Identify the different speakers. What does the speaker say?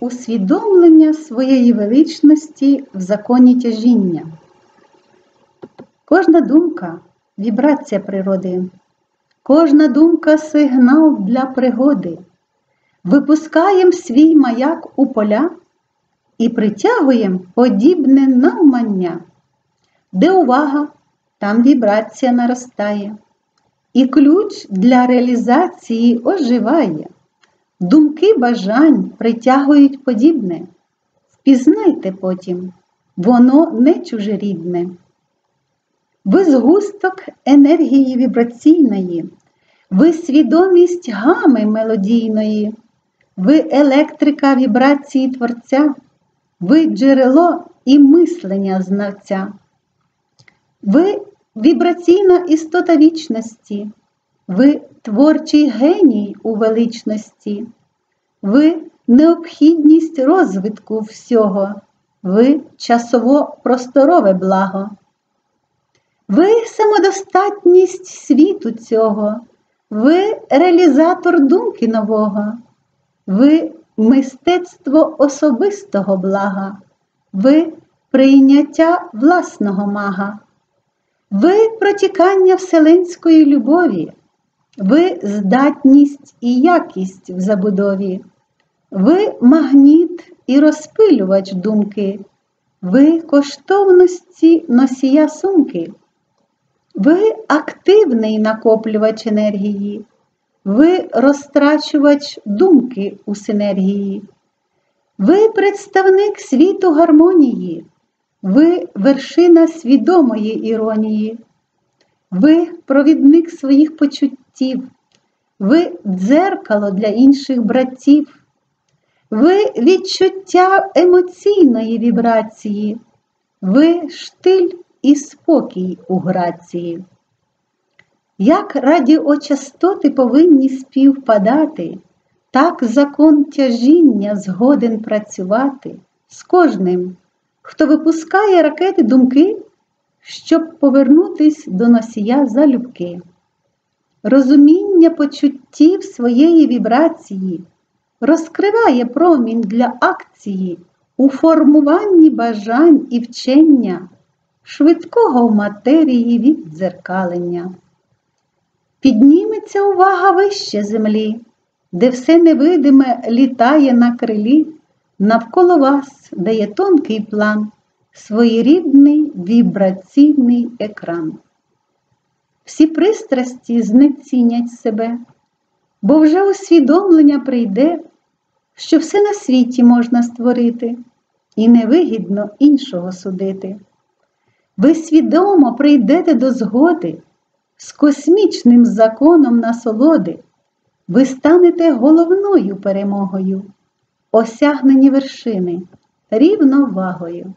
Speaker 1: усвідомлення своєї величності в законі тяжіння. Кожна думка вібрація природи, кожна думка сигнал для пригоди. Випускаємо свій маяк у поля і притягуємо подібне навмання, де увага, там вібрація наростає, і ключ для реалізації оживає. Думки бажань притягують подібне. Впізнайте потім, воно не чужерідне. Ви згусток енергії вібраційної, ви свідомість гами мелодійної, ви електрика вібрації Творця, ви джерело і мислення знавця, ви вібраційна істота вічності, ви творчий геній у величності, ви необхідність розвитку всього, ви часово-просторове благо. Ви самодостатність світу цього, ви реалізатор думки нового, ви мистецтво особистого блага, ви прийняття власного мага, ви протікання вселенської любові, ви здатність і якість в забудові, ви магніт і розпилювач думки, ви коштовності носія сумки. Ви активний накоплювач енергії, ви розтрачувач думки у синергії, ви представник світу гармонії, ви вершина свідомої іронії, ви провідник своїх почуттів, ви дзеркало для інших братів, ви відчуття емоційної вібрації, ви штиль і спокій у грації. Як радіочастоти повинні співпадати, так закон тяжіння згоден працювати з кожним, хто випускає ракети думки, щоб повернутись до носія залюбки. Розуміння почуттів своєї вібрації розкриває промінь для акції у формуванні бажань і вчення швидкого в матерії віддзеркалення. Підніметься увага вище землі, де все невидиме літає на крилі, навколо вас дає тонкий план, своєрідний вібраційний екран. Всі пристрасті знецінять себе, бо вже усвідомлення прийде, що все на світі можна створити, і невигідно іншого судити. Ви свідомо прийдете до згоди з космічним законом насолоди, ви станете головною перемогою, осягнені вершини рівновагою.